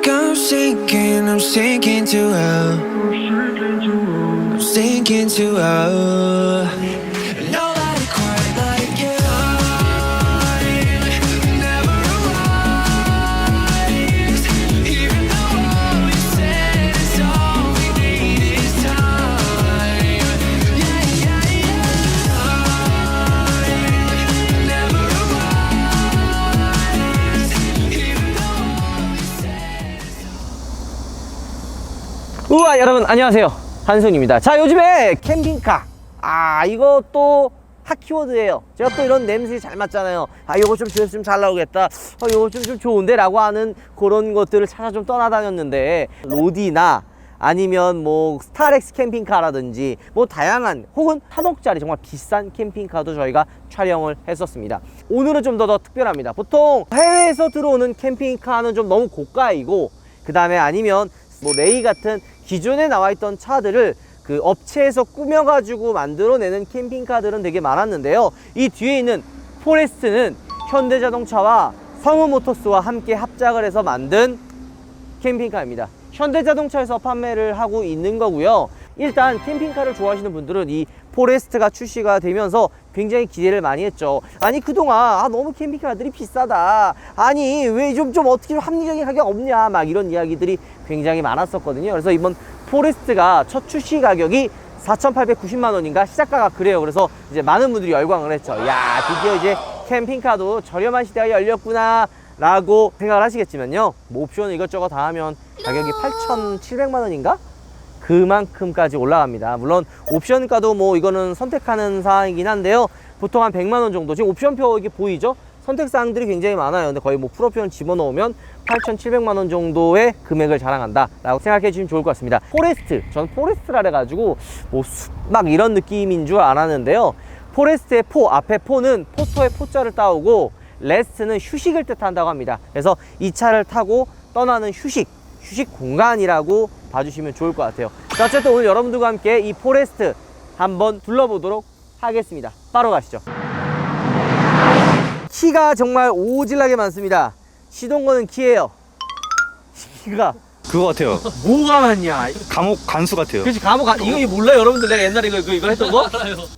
like I'm sinking, I'm sinking to hell. I'm sinking to hell. 우와 여러분 안녕하세요. 한승입니다. 자 요즘에 캠핑카. 아 이것도 핫 키워드예요. 제가 또 이런 냄새 잘 맞잖아요. 아 요거 좀 조회수 좀잘 나오겠다. 어 요거 좀, 좀 좋은데? 라고 하는 그런 것들을 찾아 좀 떠나다녔는데 로디나 아니면 뭐 스타렉스 캠핑카라든지 뭐 다양한 혹은 3억짜리 정말 비싼 캠핑카도 저희가 촬영을 했었습니다. 오늘은 좀 더 더 특별합니다. 보통 해외에서 들어오는 캠핑카는 좀 너무 고가이고 그 다음에 아니면 뭐 레이 같은 기존에 나와 있던 차들을 그 업체에서 꾸며가지고 만들어내는 캠핑카들은 되게 많았는데요. 이 뒤에 있는 포레스트는 현대자동차와 성우모터스와 함께 합작을 해서 만든 캠핑카입니다. 현대자동차에서 판매를 하고 있는 거고요. 일단 캠핑카를 좋아하시는 분들은 이 포레스트가 출시가 되면서 굉장히 기대를 많이 했죠. 아니 그동안 아, 너무 캠핑카들이 비싸다. 아니 왜 좀 좀 어떻게 좀 합리적인 가격 없냐 막 이런 이야기들이 굉장히 많았었거든요. 그래서 이번 포레스트가 첫 출시 가격이 4,890만 원인가 시작가가 그래요. 그래서 이제 많은 분들이 열광을 했죠. 야 드디어 이제 캠핑카도 저렴한 시대가 열렸구나. 라고 생각을 하시겠지만요. 뭐 옵션 이것저것 다 하면 가격이 8,700만 원인가? 그만큼까지 올라갑니다. 물론 옵션가도 뭐 이거는 선택하는 사항이긴 한데요. 보통 한 100만 원 정도. 지금 옵션표 이게 보이죠? 선택 사항들이 굉장히 많아요. 근데 거의 뭐 풀옵션 집어넣으면 8,700만 원 정도의 금액을 자랑한다라고 생각해 주시면 좋을 것 같습니다. 포레스트, 전 포레스트라 그래가지고 뭐 막 이런 느낌인 줄 알았는데요. 포레스트의 포 앞에 포는 포토의 포자를 따오고 레스트는 휴식을 뜻한다고 합니다. 그래서 이 차를 타고 떠나는 휴식, 휴식 공간이라고 봐주시면 좋을 것 같아요. 자, 어쨌든 오늘 여러분들과 함께 이 포레스트 한번 둘러보도록 하겠습니다. 바로 가시죠. 키가 정말 오질나게 많습니다. 시동 거는 키예요. 키가 그거 같아요. 뭐가 많냐? 감옥 간수 같아요. 그렇지 감옥 가 이거 이거 몰라요 여러분들 내가 옛날에 이거 이거, 이거 했던 거?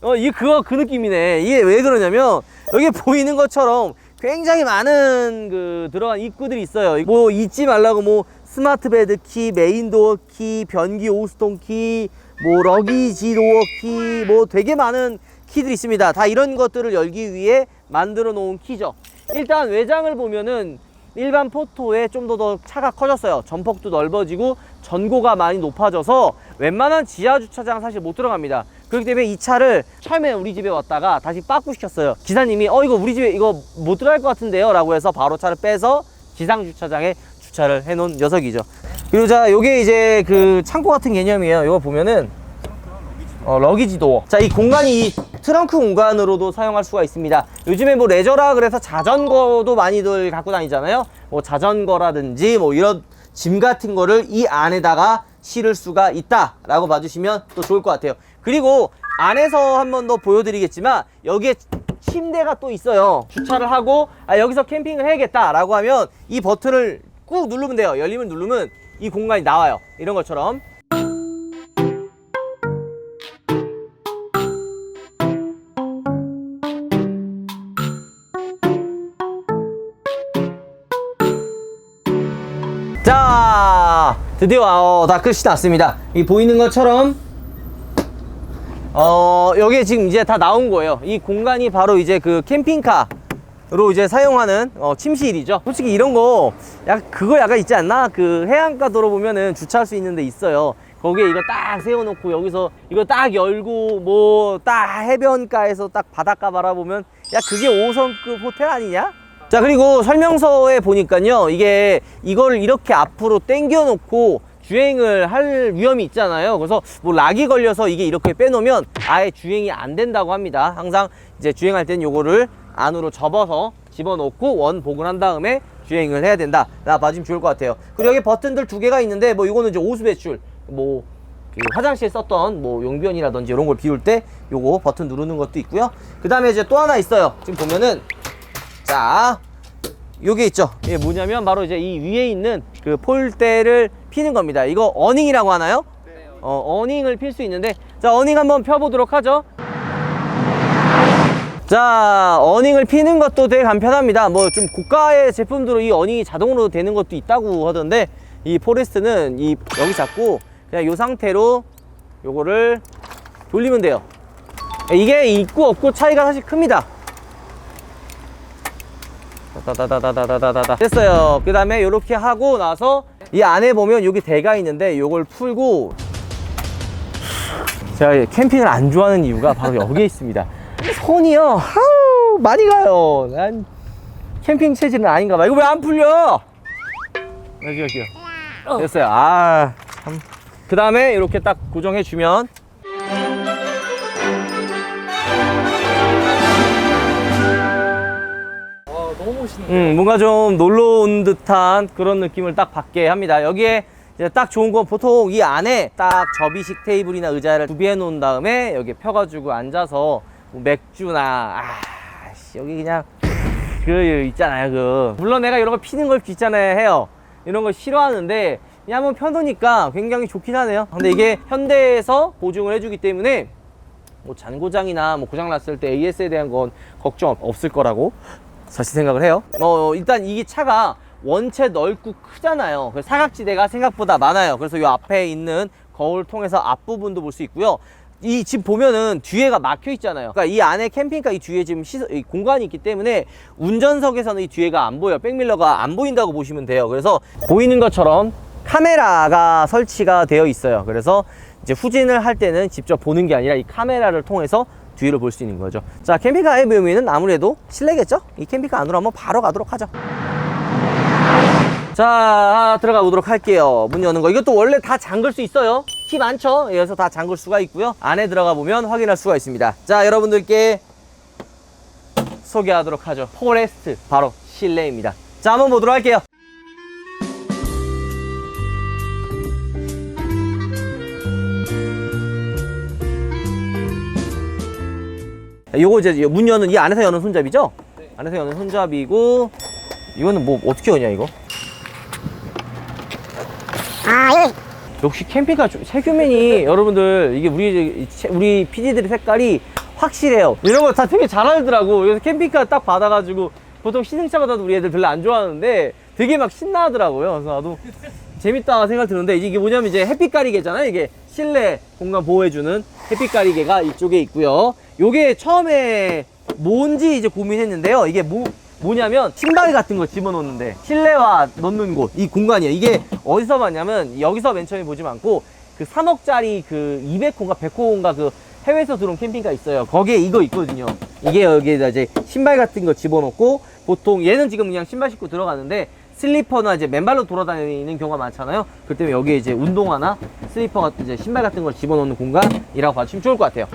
어 이게 그거 그 느낌이네 이게 왜 그러냐면 여기 보이는 것처럼 굉장히 많은 그 들어간 입구들이 있어요 뭐 잊지 말라고 뭐 스마트 베드 키 메인 도어 키 변기 오스톤 키 뭐 러기지 도어 키 뭐 되게 많은 키들이 있습니다 다 이런 것들을 열기 위해 만들어 놓은 키죠 일단 외장을 보면은 일반 포토에 좀 더 더 차가 커졌어요. 전폭도 넓어지고 전고가 많이 높아져서 웬만한 지하 주차장 사실 못 들어갑니다. 그렇기 때문에 이 차를 처음에 우리 집에 왔다가 다시 빠꾸 시켰어요. 기사님이 어 이거 우리 집에 이거 못 들어갈 것 같은데요 라고 해서 바로 차를 빼서 지상 주차장에 주차를 해 놓은 녀석이죠. 그리고 자 요게 이제 그 창고 같은 개념이에요. 이거 보면은 어, 러기지 도어. 자, 이 공간이 이 트렁크 공간으로도 사용할 수가 있습니다. 요즘에 뭐 레저라 그래서 자전거도 많이들 갖고 다니잖아요. 뭐 자전거라든지 뭐 이런 짐 같은 거를 이 안에다가 실을 수가 있다라고 봐주시면 또 좋을 것 같아요. 그리고 안에서 한 번 더 보여드리겠지만 여기에 침대가 또 있어요. 주차를 하고 아, 여기서 캠핑을 해야겠다라고 하면 이 버튼을 꾹 누르면 돼요. 열림을 누르면 이 공간이 나와요. 이런 것처럼. 자 드디어 어, 다 끝이 났습니다 이 보이는 것처럼 어 여기에 지금 이제 다 나온 거예요 이 공간이 바로 이제 그 캠핑카 로 이제 사용하는 어, 침실이죠. 솔직히 이런 거 약간 그거 약간 있지 않나? 그 해안가 도로 보면은 주차할 수 있는 데 있어요. 거기에 이거 딱 세워놓고 여기서 이거 딱 열고 뭐 딱 해변가에서 딱 바닷가 바라보면 야 그게 5성급 호텔 아니냐? 자 그리고 설명서에 보니까요 이게 이걸 이렇게 앞으로 당겨 놓고 주행을 할 위험이 있잖아요. 그래서 뭐 락이 걸려서 이게 이렇게 빼놓으면 아예 주행이 안 된다고 합니다. 항상 이제 주행할 땐 요거를 안으로 접어서 집어넣고 원 복을 한 다음에 주행을 해야 된다 나 봐주면 좋을 것 같아요 그리고 여기 버튼들 두 개가 있는데 뭐 이거는 이제 오수 배출 뭐그 화장실에 썼던 뭐 용변이라든지 이런 걸 비울 때 요거 버튼 누르는 것도 있고요 그 다음에 이제 또 하나 있어요 지금 보면은 자 요게 있죠. 이게 뭐냐면 바로 이제 이 위에 있는 그 폴대를 피는 겁니다. 이거 어닝이라고 하나요? 어, 어닝을 필 수 있는데 자, 어닝 한번 펴 보도록 하죠. 자, 어닝을 피는 것도 되게 간편합니다. 뭐 좀 고가의 제품들로 이 어닝이 자동으로 되는 것도 있다고 하던데 이 포레스트는 이 여기 잡고 그냥 이 상태로 요거를 돌리면 돼요. 이게 있고 없고 차이가 사실 큽니다. 다다다다다다다다 됐어요. 그 다음에 이렇게 하고 나서 이 안에 보면 여기 대가 있는데 요걸 풀고 제가 캠핑을 안 좋아하는 이유가 바로 여기에 있습니다. 손이요, 하우 많이 가요. 난 캠핑 체질은 아닌가 봐. 이거 왜 안 풀려? 여기 여기요. 됐어요. 아 참. 그 다음에 이렇게 딱 고정해 주면 음, 뭔가 좀 놀러 온 듯한 그런 느낌을 딱 받게 합니다. 여기에 이제 딱 좋은 건 보통 이 안에 딱 접이식 테이블이나 의자를 구비해 놓은 다음에 여기 펴가지고 앉아서 뭐 맥주나 아 씨, 여기 그냥 그 있잖아요 그 물론 내가 이런 거 피는 걸 귀찮아해 해요 이런 거 싫어하는데 그냥 한번 펴놓으니까 굉장히 좋긴 하네요 근데 이게 현대에서 보증을 해주기 때문에 뭐 잔고장이나 뭐 고장 났을 때 AS에 대한 건 걱정 없을 거라고 사실 생각을 해요. 어, 일단 이 차가 원체 넓고 크잖아요. 그래서 사각지대가 생각보다 많아요. 그래서 이 앞에 있는 거울 통해서 앞부분도 볼 수 있고요. 이 집 보면은 뒤에가 막혀 있잖아요. 그러니까 이 안에 캠핑카 이 뒤에 지금 시설, 이 공간이 있기 때문에 운전석에서는 이 뒤에가 안 보여. 백밀러가 안 보인다고 보시면 돼요. 그래서 보이는 것처럼 카메라가 설치가 되어 있어요. 그래서 이제 후진을 할 때는 직접 보는 게 아니라 이 카메라를 통해서 뒤를 볼 수 있는 거죠. 자, 캠핑카의 묘미는 아무래도 실내겠죠? 이 캠핑카 안으로 한번 바로 가도록 하죠. 자, 들어가 보도록 할게요. 문 여는 거. 이것도 원래 다 잠글 수 있어요. 키 많죠? 그래서 다 잠글 수가 있고요. 안에 들어가 보면 확인할 수가 있습니다. 자, 여러분들께 소개하도록 하죠. 포레스트. 바로 실내입니다. 자, 한번 보도록 할게요. 요거 이제 문 여는 이 안에서 여는 손잡이죠? 안에서 여는 손잡이고 이거는 뭐 어떻게 여냐 이거? 역시 캠핑카 좀- 세규맨이 여러분들 이게 우리 우리 PD들의 색깔이 확실해요. 이런 거 다 되게 잘 알더라고. 그래서 캠핑카 딱 받아가지고 보통 시승차 받아도 우리 애들 별로 안 좋아하는데 되게 막 신나하더라고요. 그래서 나도 재밌다 생각 드는데 이게 뭐냐면 이제 햇빛 가리개잖아요. 이게 실내 공간 보호해주는 햇빛 가리개가 이쪽에 있고요. 요게 처음에 뭔지 이제 고민했는데요. 이게 뭐 뭐냐면 신발 같은 거 집어넣는데 실내화 넣는 곳 이 공간이에요. 이게 어디서 봤냐면 여기서 맨 처음에 보지 않고 그 3억짜리 그 200호인가 100호인가 그 해외에서 들어온 캠핑카 있어요. 거기에 이거 있거든요. 이게 여기에다 이제 신발 같은 거 집어넣고 보통 얘는 지금 그냥 신발 신고 들어가는데 슬리퍼나 이제 맨발로 돌아다니는 경우가 많잖아요. 그 때문에 여기에 이제 운동화나 슬리퍼 같은 이제 신발 같은 걸 집어넣는 공간이라고 봐주시면 좋을 것 같아요.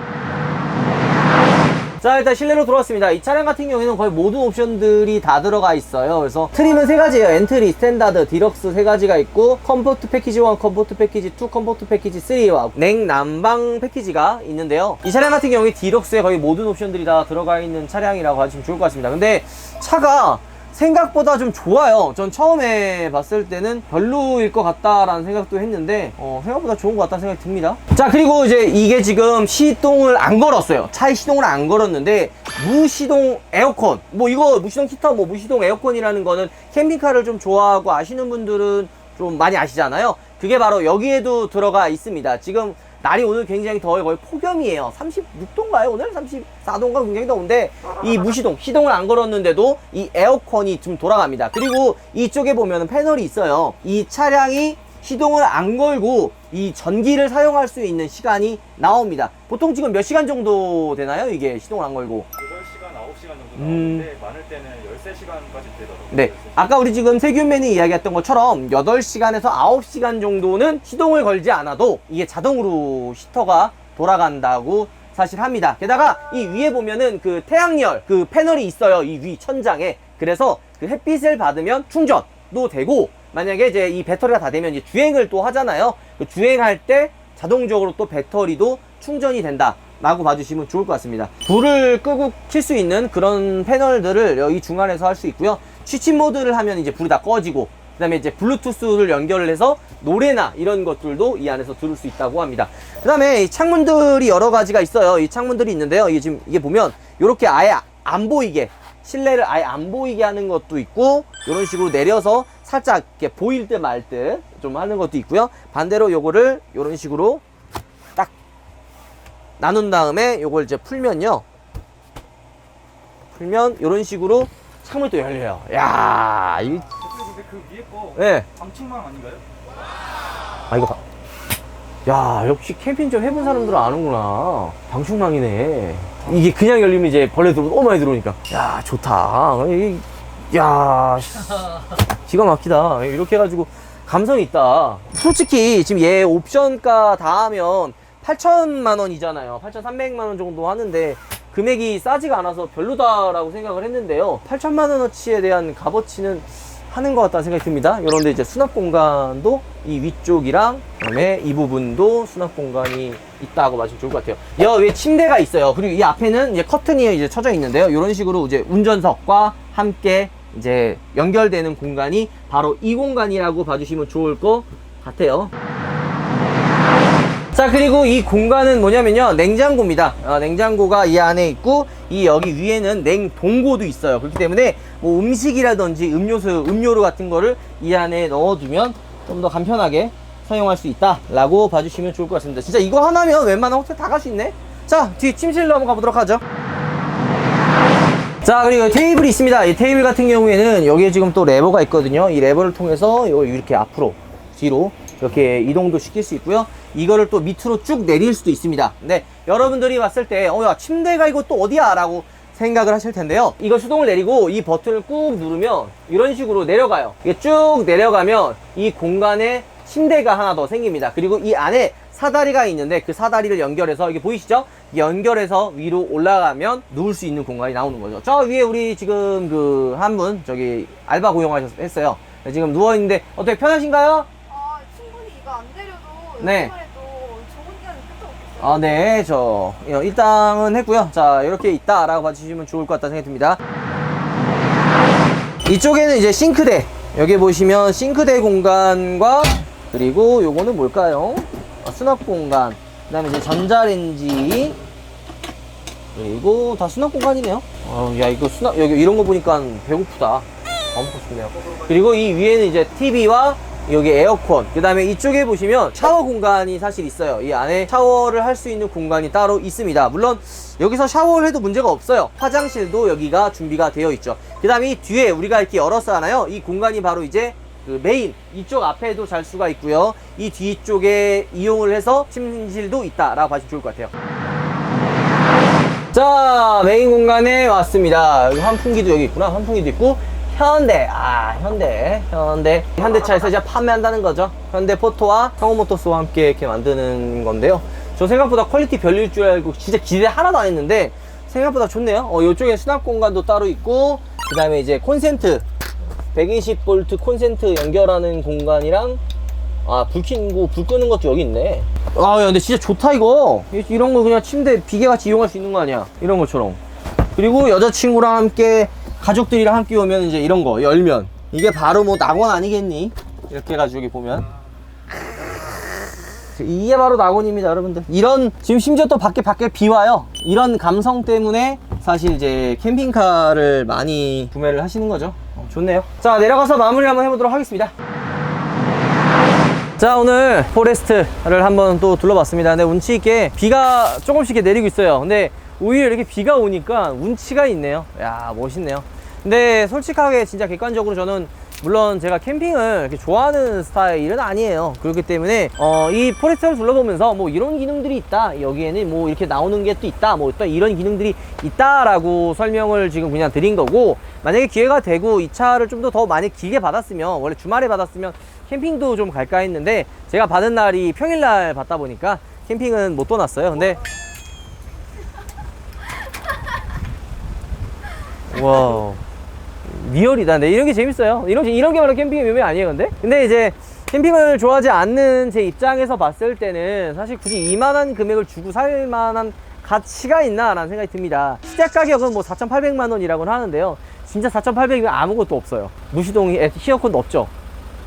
자 일단 실내로 돌아왔습니다. 이 차량 같은 경우에는 거의 모든 옵션들이 다 들어가 있어요. 그래서 트림은 세 가지예요. 엔트리, 스탠다드, 디럭스 세 가지가 있고 컴포트 패키지 1, 컴포트 패키지 2, 컴포트 패키지 3와 냉난방 패키지가 있는데요. 이 차량 같은 경우에 디럭스에 거의 모든 옵션들이 다 들어가 있는 차량이라고 봐주시면 좋을 것 같습니다. 근데 차가 생각보다 좀 좋아요. 전 처음에 봤을 때는 별로일 것 같다라는 생각도 했는데 어, 생각보다 좋은 것 같다는 생각이 듭니다. 자 그리고 이제 이게 지금 시동을 안 걸었어요. 차에 시동을 안 걸었는데 무시동 에어컨 뭐 이거 무시동 히터 뭐 무시동 에어컨이라는 거는 캠핑카를 좀 좋아하고 아시는 분들은 좀 많이 아시잖아요. 그게 바로 여기에도 들어가 있습니다. 지금 날이 오늘 굉장히 더워요. 거의 폭염이에요. 36도인가요? 오늘 34도인가 굉장히 더운데 이 무시동, 시동을 안 걸었는데도 이 에어컨이 좀 돌아갑니다. 그리고 이쪽에 보면 패널이 있어요. 이 차량이 시동을 안 걸고 이 전기를 사용할 수 있는 시간이 나옵니다. 보통 지금 몇 시간 정도 되나요? 이게 시동을 안 걸고. 8시간, 9시간 정도 음. 나오는데 많을 때는 13시간까지 되더라고요. 네. 아까 우리 지금 세균맨이 이야기했던 것처럼 8시간에서 9시간 정도는 시동을 걸지 않아도 이게 자동으로 히터가 돌아간다고 사실 합니다. 게다가 이 위에 보면은 그 태양열 그 패널이 있어요. 이 위 천장에. 그래서 그 햇빛을 받으면 충전도 되고 만약에 이제 이 배터리가 다 되면 이제 주행을 또 하잖아요. 그 주행할 때 자동적으로 또 배터리도 충전이 된다. 라고 봐주시면 좋을 것 같습니다. 불을 끄고 킬 수 있는 그런 패널들을 여기 중간에서 할 수 있고요. 취침 모드를 하면 이제 불이 다 꺼지고 그 다음에 이제 블루투스를 연결을 해서 노래나 이런 것들도 이 안에서 들을 수 있다고 합니다. 그 다음에 이 창문들이 여러 가지가 있어요. 이 창문들이 있는데요. 이게 지금 이게 보면 이렇게 아예 안 보이게 실내를 아예 안 보이게 하는 것도 있고 이런 식으로 내려서 살짝 이렇게 보일 듯말듯좀 하는 것도 있고요. 반대로 요거를 이런 식으로 딱 나눈 다음에 요걸 이제 풀면요. 풀면 이런 식으로 창문이 또 열려요. 야, 이 근데 그 위에 거 예. 방충망 아닌가요? 아 이거 봐. 야 역시 캠핑 좀 해본 사람들은 아는구나 방충망이네 이게 그냥 열리면 이제 벌레 들어오면 너무 많이 들어오니까 야 좋다 이- 야 씨, 기가 막히다 이렇게 해가지고 감성이 있다 솔직히 지금 얘 옵션가 다 하면 8천만 원이잖아요 8,300만 원 정도 하는데 금액이 싸지가 않아서 별로다라고 생각을 했는데요 8천만 원어치에 대한 값어치는 하는 것 같다는 생각이 듭니다. 이런데 이제 수납 공간도 이 위쪽이랑 그다음에 이 부분도 수납 공간이 있다고 봐주면 좋을 것 같아요. 여 위에 침대가 있어요. 그리고 이 앞에는 이제 커튼이 이제 쳐져 있는데요. 이런 식으로 이제 운전석과 함께 이제 연결되는 공간이 바로 이 공간이라고 봐주시면 좋을 것 같아요. 자 그리고 이 공간은 뭐냐면요. 냉장고입니다. 어, 냉장고가 이 안에 있고 이 여기 위에는 냉동고도 있어요. 그렇기 때문에 뭐 음식이라든지 음료수 음료로 같은 거를 이 안에 넣어두면 좀 더 간편하게 사용할 수 있다 라고 봐주시면 좋을 것 같습니다. 진짜 이거 하나면 웬만한 호텔 다 갈 수 있네. 자 뒤 침실로 한번 가보도록 하죠. 자 그리고 테이블이 있습니다. 이 테이블 같은 경우에는 여기에 지금 또 레버가 있거든요. 이 레버를 통해서 이걸 이렇게 앞으로 뒤로 이렇게 이동도 시킬 수 있고요 이거를 또 밑으로 쭉 내릴 수도 있습니다 근데 여러분들이 봤을 때 어 야 침대가 이거 또 어디야 라고 생각을 하실 텐데요 이거 수동을 내리고 이 버튼을 꾹 누르면 이런 식으로 내려가요 이게 쭉 내려가면 이 공간에 침대가 하나 더 생깁니다 그리고 이 안에 사다리가 있는데 그 사다리를 연결해서 이게 보이시죠? 연결해서 위로 올라가면 누울 수 있는 공간이 나오는 거죠. 저 위에 우리 지금 그 한 분 저기 알바 고용하셨어요. 지금 누워 있는데 어떻게 편하신가요? 아, 충분히 이거 안 내려도 네. 아, 네, 저 어, 일당은 했고요. 자, 이렇게 있다라고 봐주시면 좋을 것 같다는 생각이 듭니다. 이쪽에는 이제 싱크대. 여기 보시면 싱크대 공간과 그리고 요거는 뭘까요? 아, 수납 공간. 그다음에 이제 전자레인지. 그리고 다 수납 공간이네요. 어, 야 이거 수납 여기 이런 거 보니까 배고프다. 밥 먹고 싶네요. 그리고 이 위에는 이제 TV와 여기 에어컨. 그 다음에 이쪽에 보시면 샤워 공간이 사실 있어요. 이 안에 샤워를 할 수 있는 공간이 따로 있습니다. 물론 여기서 샤워를 해도 문제가 없어요. 화장실도 여기가 준비가 되어 있죠. 그 다음에 이 뒤에 우리가 이렇게 열었잖아요. 이 공간이 바로 이제 그 메인 이쪽 앞에도 잘 수가 있고요. 이 뒤쪽에 이용을 해서 침실도 있다라고 봐주면 좋을 것 같아요. 자 메인 공간에 왔습니다 여기 환풍기도 여기 있구나 환풍기도 있고 현대 아 현대 현대 현대차에서 이제 판매한다는 거죠 현대 포토와 상호모터스와 함께 이렇게 만드는 건데요 저 생각보다 퀄리티 별로일 줄 알고 진짜 기대 하나도 안 했는데 생각보다 좋네요 어 이쪽에 수납 공간도 따로 있고 그 다음에 이제 콘센트 120V 콘센트 연결하는 공간이랑 아, 불 켜고 불 끄는 것도 여기 있네. 아, 야, 근데 진짜 좋다, 이거. 이- 이런 거 그냥 침대 비계같이 이용할 수 있는 거 아니야? 이런 것처럼. 그리고 여자친구랑 함께, 가족들이랑 함께 오면 이제 이런 거, 열면. 이게 바로 뭐 낙원 아니겠니? 이렇게 해가지고 여기 보면. 이게 바로 낙원입니다, 여러분들. 이런, 지금 심지어 또 밖에, 밖에 비 와요. 이런 감성 때문에 사실 이제 캠핑카를 많이 구매를 하시는 거죠. 어, 좋네요. 자, 내려가서 마무리 한번 해보도록 하겠습니다. 자 오늘 포레스트를 한번 또 둘러봤습니다 근데 운치 있게 비가 조금씩 내리고 있어요 근데 오히려 이렇게 비가 오니까 운치가 있네요. 야 멋있네요. 근데 솔직하게 진짜 객관적으로 저는 물론 제가 캠핑을 이렇게 좋아하는 스타일은 아니에요. 그렇기 때문에 어, 이 포레스트를 둘러보면서 뭐 이런 기능들이 있다. 여기에는 뭐 이렇게 나오는 게 또 있다. 뭐 또 이런 기능들이 있다 라고 설명을 지금 그냥 드린 거고 만약에 기회가 되고 이 차를 좀 더 더 많이 길게 받았으면 원래 주말에 받았으면 캠핑도 좀 갈까 했는데 제가 받은 날이 평일날 받다 보니까 캠핑은 못 떠났어요. 근데 와 리얼이다. 네, 이런 게 재밌어요. 이런, 이런 게 바로 캠핑의 묘미 아니에요, 근데? 근데 이제 캠핑을 좋아하지 않는 제 입장에서 봤을 때는 사실 굳이 이만한 금액을 주고 살 만한 가치가 있나라는 생각이 듭니다. 시작 가격은 뭐 4,800만 원이라고는 하는데요. 진짜 4,800이면 아무것도 없어요. 무시동 히어컨도 없죠.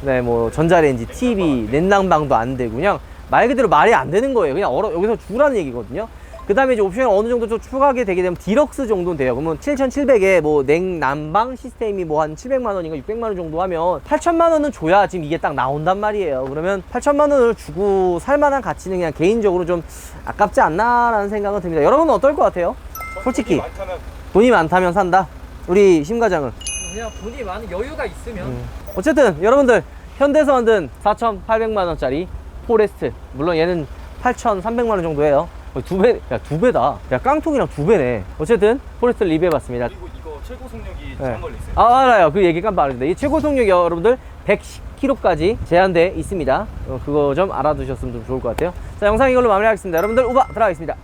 네, 뭐 전자레인지, TV, 냉난방도 안 되고 그냥 말 그대로 말이 안 되는 거예요. 그냥 얼어, 여기서 주라는 얘기거든요. 그 다음에 이제 옵션을 어느 정도 좀 추가하게 되게 되면 디럭스 정도는 돼요. 그러면 7,700에 뭐 냉난방 시스템이 뭐 한 700만 원인가 600만 원 정도 하면 8천만 원은 줘야 지금 이게 딱 나온단 말이에요. 그러면 8천만 원을 주고 살만한 가치는 그냥 개인적으로 좀 아깝지 않나라는 생각은 듭니다. 여러분은 어떨 것 같아요? 솔직히 많다면 돈이 많다면 산다. 우리 심 과장은. 그냥 돈이 많은 여유가 있으면 음. 어쨌든 여러분들 현대에서 만든 4,800만 원짜리 포레스트 물론 얘는 8,300만 원 정도 해요 거의 두 배, 야, 두 배다. 야, 깡통이랑 두 배네. 어쨌든, 포레스트 리뷰해봤습니다. 그리고 이거 최고 속력이 네. 걸려 있어요. 아, 알아요. 그 얘기 깜빡 안 했는데. 이 최고 속력이 여러분들 110km까지 제한돼 있습니다. 어, 그거 좀 알아두셨으면 좀 좋을 것 같아요. 자, 영상 이걸로 마무리하겠습니다. 여러분들, 우바 들어가겠습니다.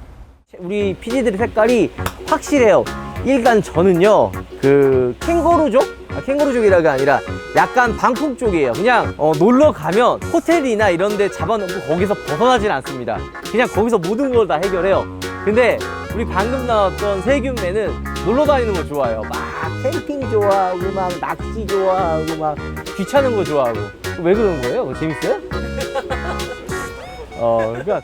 우리 PG들의 색깔이 확실해요. 일단 저는요, 그, 캥거루족? 아, 캥거루족이라가 아니라 약간 방콕 쪽이에요. 그냥 어, 놀러 가면 호텔이나 이런 데 잡아놓고 거기서 벗어나진 않습니다. 그냥 거기서 모든 걸 다 해결해요. 근데 우리 방금 나왔던 세균매는 놀러 다니는 거 좋아해요. 막 캠핑 좋아하고, 막 낚시 좋아하고, 막 귀찮은 거 좋아하고. 왜 그러는 거예요? 재밌어요? 어, 그러니까